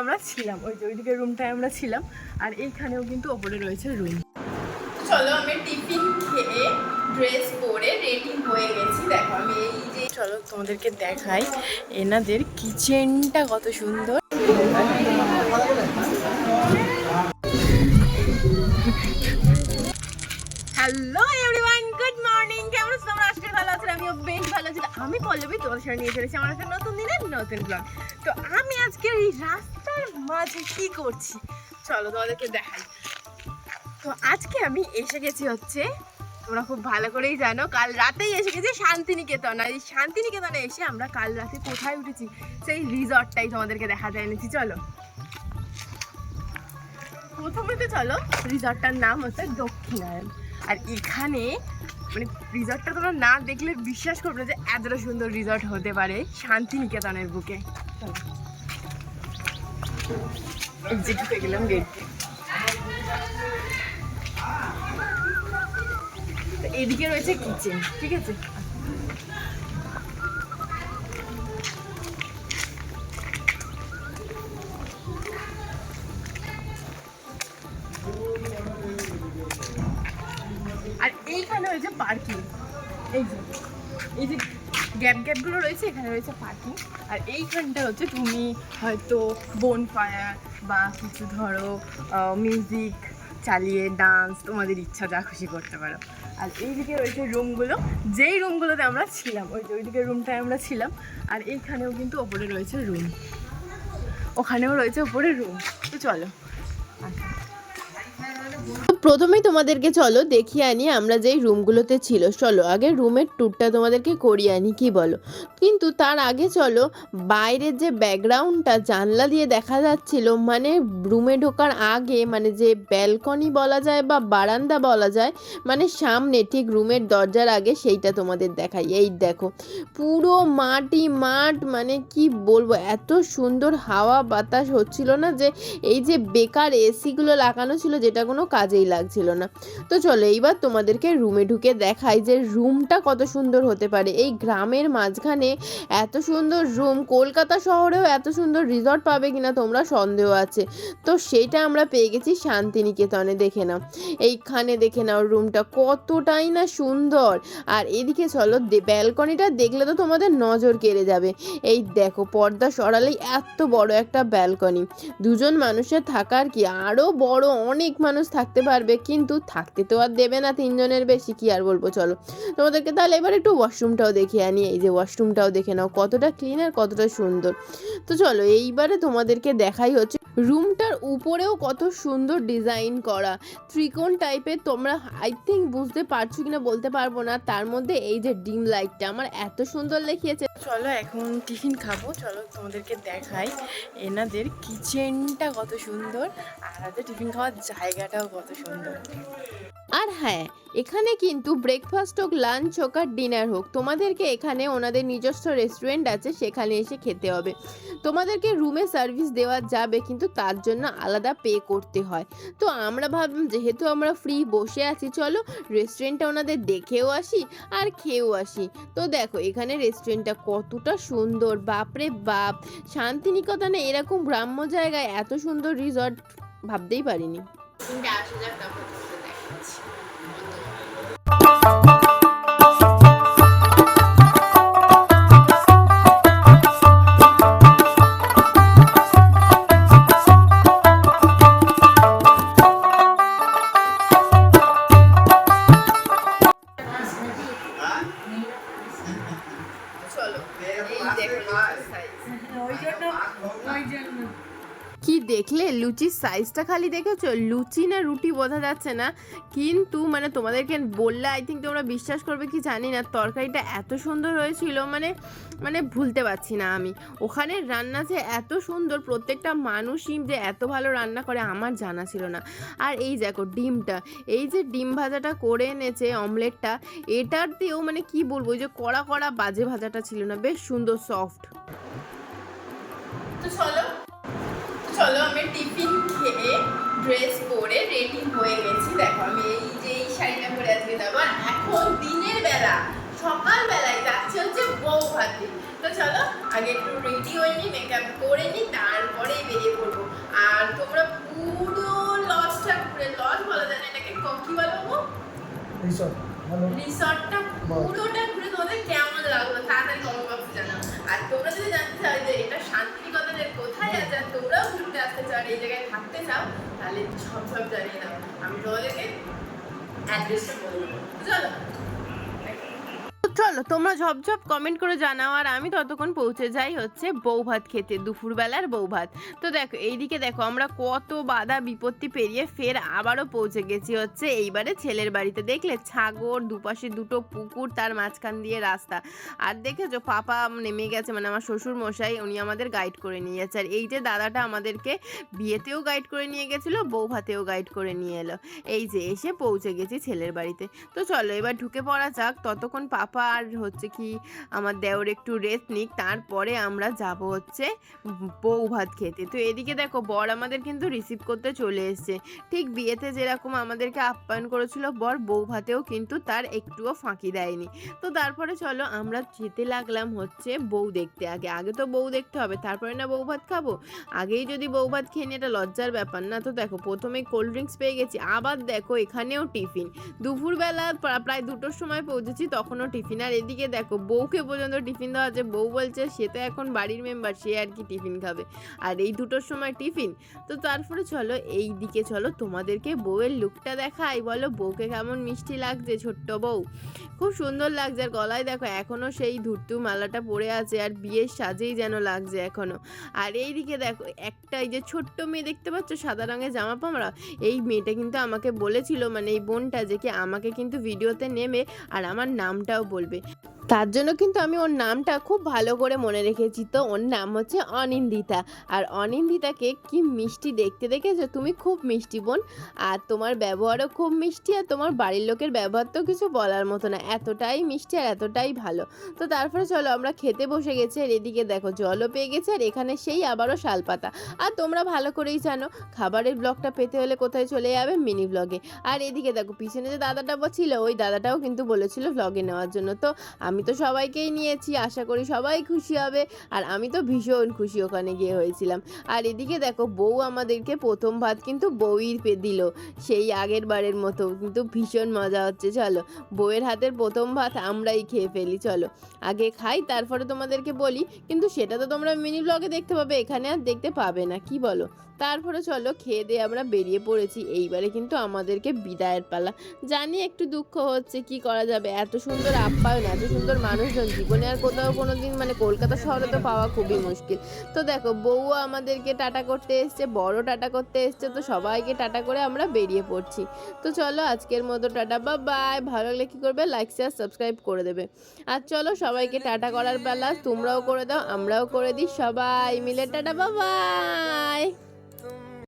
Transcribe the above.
আমরা ছিলাম ওই যে ওইদিকে রুমটায় আমরা ছিলাম আর এইখানেও কিন্তু ওপরে রয়েছে রুম চলো আমি টিফিন খেয়ে ড্রেস পরে রেডি হয়ে গেছি। দেখো আমি এই যে চলো তোমাদেরকে দেখাই এনাদের কিচেনটা কত সুন্দর। হ্যালো এভরিওয়ান গুড মর্নিং কেমন আছো তোমরা? আজকে ভালো আছো আমিও বেশ ভালো আছি। আমি পল্লবী তোমাদের সাথে নিয়ে চলেছি আমার একটা নতুন দিনের নতুন ব্লগ তো আজকে এই রাস্তার মাঝে কি করছি? চলো তোমাদেরকে দেখাই। তো আজকে আমি এসে গেছি হচ্ছে, তোমরা খুব ভালো করেই জানো, কাল রাতেই এসে গেছি শান্তিনিকেতন। আর এই শান্তিনিকেতনে এসে আমরা কাল রাতে কোথায় উঠেছি, সেই রিসর্টটাই তোমাদেরকে দেখা দেখাতে এনেছি। চলো। প্রথমে তো চলো, রিসর্টটার নাম হচ্ছে দক্ষিণায়ন আর এখানে মানে রিসর্টটা তোমরা না দেখলে বিশ্বাস করবে যে এতটা সুন্দর রিসর্ট হতে পারে শান্তিনিকেতনের বুকে। চলো। এই যে ঢুকে গেলাম গেট এদিকে রয়েছে কিচেন ঠিক আছে আর এইখানে হয়েছে পার্কিং এই যে এই যে গ্যাপ গ্যাপগুলো রয়েছে, এখানে রয়েছে পার্কিং আর এইখানটা হচ্ছে তুমি হয়তো বোন ফায়ার বা কিছু ধরো মিউজিক চালিয়ে ডান্স তোমাদের ইচ্ছা, যা খুশি করতে পারো। আর এইদিকে রয়েছে রুমগুলো যেই রুমগুলোতে আমরা ছিলাম, ওই যে ওইদিকে রুমটায় আমরা ছিলাম, আর এইখানেও কিন্তু ওপরে রয়েছে রুম ওখানেও রয়েছে ওপরে রুম তো চলো। প্রথমেই তোমাদেরকে চলো দেখিয়ে আনি আমরা যেই রুমগুলোতে ছিল। চলো আগে রুমের ট্যুরটা তোমাদেরকে করিয়ে আনি, কি বলো? কিন্তু তার আগে চলো, বাইরের যে ব্যাকগ্রাউন্ডটা জানলা দিয়ে দেখা যাচ্ছিল মানে রুমে ঢোকার আগে মানে যে ব্যালকনি বলা যায় বা বারান্দা বলা যায় মানে সামনে, ঠিক রুমের দরজার আগে সেইটা তোমাদের দেখাই। এই দেখো, পুরো মাটি, মাঠ মানে কি বলব, এত সুন্দর হাওয়া বাতাস হচ্ছিল না যে, এই যে বেকার এসিগুলো লাগানো ছিল, যেটা কোনো কাজেই লাগছিল না। তো চলো এইবার তোমাদেরকে রুমে ঢুকে দেখাই যে রুমটা কত সুন্দর হতে পারে। এই গ্রামের মাঝখানে এত সুন্দর রুম কলকাতা শহরেও এত সুন্দর রিসর্ট পাবে কিনা তোমরা সন্দেহ আছে। তো সেইটা আমরা পেয়ে গেছি শান্তিনিকেতনে, দেখে নাও। এইখানে দেখে নাও রুমটা কতটাই না সুন্দর। আর এদিকে চলো ব্যালকনিটা দেখলে তো তোমাদের নজর কেড়ে যাবে। এই দেখো, পর্দা সরালেই এত বড় একটা ব্যালকনি দুজন মানুষের থাকার কি? আরও বড়, অনেক মানুষ থাকতে পারবে। কিন্তু থাকতে তো আর দেবে না তিনজনের বেশি, কি আর বলব, চলো। তোমাদেরকে তাহলে এবার একটু ওয়াশরুমটাও দেখে আনি, এই যে ওয়াশরুমটাও দেখে নাও, কতটা ক্লিন আর কতটা সুন্দর। তো চলো, এইবারে তোমাদেরকে দেখাই হচ্ছে রুমটার উপরেও কত সুন্দর ডিজাইন করা। ত্রিকোণ টাইপের তোমরা আই থিঙ্ক বুঝতে পারছ কিনা বলতে পারব না। তার মধ্যে এই যে ডিম লাইটটা আমার এত সুন্দর লেখিয়েছে চলো এখন টিফিন খাব। চলো তোমাদেরকে দেখাই এনাদের কিচেনটা কত সুন্দর, আর টিফিন খাওয়ার জায়গাটাও কত সুন্দর। আর হ্যাঁ এখানে কিন্তু ব্রেকফাস্ট হোক লাঞ্চ হোক আর ডিনার হোক, তোমাদেরকে এখানে ওনাদের নিজস্ব রেস্টুরেন্ট আছে, সেখানে এসে খেতে হবে। তোমাদেরকে রুমে সার্ভিস দেওয়া যাবে, কিন্তু তার জন্য আলাদা পে করতে হয়। তো আমরা ভাবলাম, যেহেতু আমরা ফ্রি বসে আছি, চলো রেস্টুরেন্টটা ওনাদের দেখেও আসি আর খেয়েও আসি। তো দেখো, এখানে রেস্টুরেন্টটা কতটা সুন্দর, বাপরে বাপ! শান্তিনিকেতনে এরকম গ্রাম্য জায়গায় এত সুন্দর রিসর্ট ভাবতেই পারিনি। তারপর তোমাদের দেখলে লুচির সাইজটা খালি দেখেছ? লুচি না রুটি বোঝা যাচ্ছে না। কিন্তু মানে তোমাদেরকে বললে আই থিঙ্ক তোমরা বিশ্বাস করবে কি জানি না, তরকারিটা এত সুন্দর হয়েছিল মানে মানে ভুলতে পারছি না আমি। ওখানে রান্না যে এত সুন্দর, প্রত্যেকটা মানুষই যে এত ভালো রান্না করে আমার জানা ছিল না। আর এই দেখো ডিমটা, এই যে ডিম ভাজাটা করে এনেছে অমলেটটা, এটার দিয়েও মানে কি বলব যে কড়া কড়া বাজে ভাজাটা ছিল না, বেশ সুন্দর সফট তো চলো চলো আমি টিফিন খেয়ে ড্রেস পরে রেডি হয়ে গেছি। দেখো আমি এই যে এই শাড়িটা পরে আজকে যাব। আর এখন দিনের বেলা সকালবেলায় যাচ্ছে হচ্ছে বউ ভাতে তো চলো আগে একটু রেডি হয়ে নি মেকআপ করে নি তারপরেই বেরিয়ে পড়ব। আর তোমরা পুরো লজটা ঘুরে লজ বলা যায় না এটাকে ক- কি বলো গো? রিসর্ট রিসর্টটা পুরোটা ঘুরে তোমাদের কেমন লাগল? তাড়াতাড়ি কমেন্ট বক্সে জানাও। আর তোমরা যদি আর এই জায়গায় থাকতে চাও, তাহলে সব সব জানিয়ে দাও। আমি তোমাদেরকে অ্যাড্রেসটা বলে দেবো। চলো চলো, তোমরা ঝপঝপ কমেন্ট করে জানাও, আর আমি ততক্ষণ পৌঁছে যাই হচ্ছে বউ ভাত খেতে, দুপুরবেলার বউ ভাত। তো দেখো, এইদিকে দেখো, আমরা কত বাধা বিপত্তি পেরিয়ে ফের আবারও পৌঁছে গেছি হচ্ছে এইবারে ছেলের বাড়িতে। দেখলে ছাগর দুপাশে দুটো পুকুর, তার মাঝখান দিয়ে রাস্তা। আর দেখেছ, পাপা নেমে গেছে মানে আমার শ্বশুর মশাই উনি আমাদের গাইড করে নিয়ে যাচ্ছে আর এই যে দাদাটা আমাদেরকে বিয়েতেও গাইড করে নিয়ে গেছিল, বউ ভাতেও গাইড করে নিয়ে এলো। এই যে এসে পৌঁছে গেছি ছেলের বাড়িতে। তো চলো, এবার ঢুকে পড়া যাক। ততক্ষণ পাপা আর হচ্ছে কি আমার দেওর একটু রেস্ট নিক, তারপরে আমরা যাব হচ্ছে বউ ভাত খেতে। তো এদিকে দেখো বর আমাদের কিন্তু রিসিভ করতে চলে এসছে। ঠিক বিয়েতে যেরকম আমাদেরকে আপ্যায়ন করেছিল, বর বউ ভাতেও কিন্তু তার একটুও ফাঁকি দেয়নি। তো তারপরে চলো আমরা যেতে লাগলাম হচ্ছে বউ দেখতে আগে। আগে তো বউ দেখতে হবে, তারপরে না বউ ভাত খাব? আগেই যদি বউ ভাত খেয়ে নিই, এটা লজ্জার ব্যাপার না। তো দেখো প্রথমে কোল্ড ড্রিঙ্কস পেয়ে গেছি, আবার দেখো এখানেও টিফিন দুপুরবেলা প্রায় দুটোর সময় পৌঁছেছি, তখনও টিফিন আর এদিকে দেখো, বউকে পর্যন্ত টিফিন দেওয়া আছে। বউ বলছে, সে তো এখন বাড়ির মেম্বার সে আর কি টিফিন খাবে। আর এই দুটোর সময় টিফিন। তো তারপরে চলো, এই দিকে চলো, তোমাদেরকে বউয়ের লুকটা দেখাই। বলো, বউকে কেমন মিষ্টি লাগছে, ছোট্ট বউ? খুব সুন্দর লাগছে। আর গলায় দেখো এখনও সেই ধুরতু মালাটা পরে আছে, আর বিয়ের সাজেই যেন লাগছে এখনও আর এই দিকে দেখো, একটা এই যে ছোট্ট মেয়ে দেখতে পাচ্ছ, সাদা রঙের জামা পামরা এই মেয়েটা কিন্তু আমাকে বলেছিল মানে এই বোনটা, যে কি আমাকে কিন্তু ভিডিওতে নেমে আর আমার নামটাও বলবে। হবে তার জন্য কিন্তু আমি ওর নামটা খুব ভালো করে মনে রেখেছি। তো ওর নাম হচ্ছে অনিন্দিতা। আর অনিন্দিতাকে কি মিষ্টি দেখতে দেখেছ? তুমি খুব মিষ্টি বোন। আর তোমার ব্যবহারও খুব মিষ্টি আর তোমার বাড়ির লোকের ব্যবহার তো কিছু বলার মতো না। এতটাই মিষ্টি আর এতটাই ভালো। তো তারপরে চলো আমরা খেতে বসে গেছি আর এদিকে দেখো জলও পেয়ে গেছে আর এখানে সেই আবারও শালপাতা। আর তোমরা ভালো করেই জানো, খাবারের ব্লগটা পেতে হলে কোথায় চলে যাবে? মিনি ব্লগে। আর এদিকে দেখো, পিছনে যে দাদাটা ছিল ওই দাদাটাও কিন্তু বলেছিল ব্লগে নেওয়ার জন্য। তো আমি তো সবাইকেই নিয়েছি, আশা করি সবাই খুশি হবে। আর আমি তো ভীষণ খুশি ওখানে গিয়ে হয়েছিলাম। আর এদিকে দেখো, বউ আমাদেরকে প্রথম ভাত কিন্তু বউই দিল, সেই আগের বারের মতো। কিন্তু ভীষণ মজা হচ্ছে, চলো। বউয়ের হাতের প্রথম ভাত আমরাই খেয়ে ফেলি, চলো। আগে খাই, তারপরে তোমাদেরকে বলি। কিন্তু সেটা তো তোমরা মিনি ব্লগে দেখতে পাবে, এখানে আর দেখতে পাবে না, কি বলো? তারপরে চলো, খেয়ে দিয়ে আমরা বেরিয়ে পড়েছি। এইবারে কিন্তু আমাদেরকে বিদায়ের পালা। জানি একটু দুঃখ হচ্ছে, কি করা যাবে? এত সুন্দর আপ্যায়ন, এত সুন্দর মানুষজন। জীবনে আর কোথাও কোনো দিন মানে কলকাতা শহরে তো পাওয়া খুবই মুশকিল। তো দেখো বউও আমাদেরকে টাটা করতে এসছে, বড় টাটা করতে এসছে, তো সবাইকে টাটা করে আমরা বেরিয়ে পড়ছি। তো চলো আজকের মতো টাটা, বা বাই। ভালো লাগলে কী করবে? লাইক, শেয়ার, সাবস্ক্রাইব করে দেবে। আর চলো সবাইকে টাটা করার বেলা তোমরাও করে দাও, আমরাও করে দিই, সবাই মিলে টাটা, বা বাই।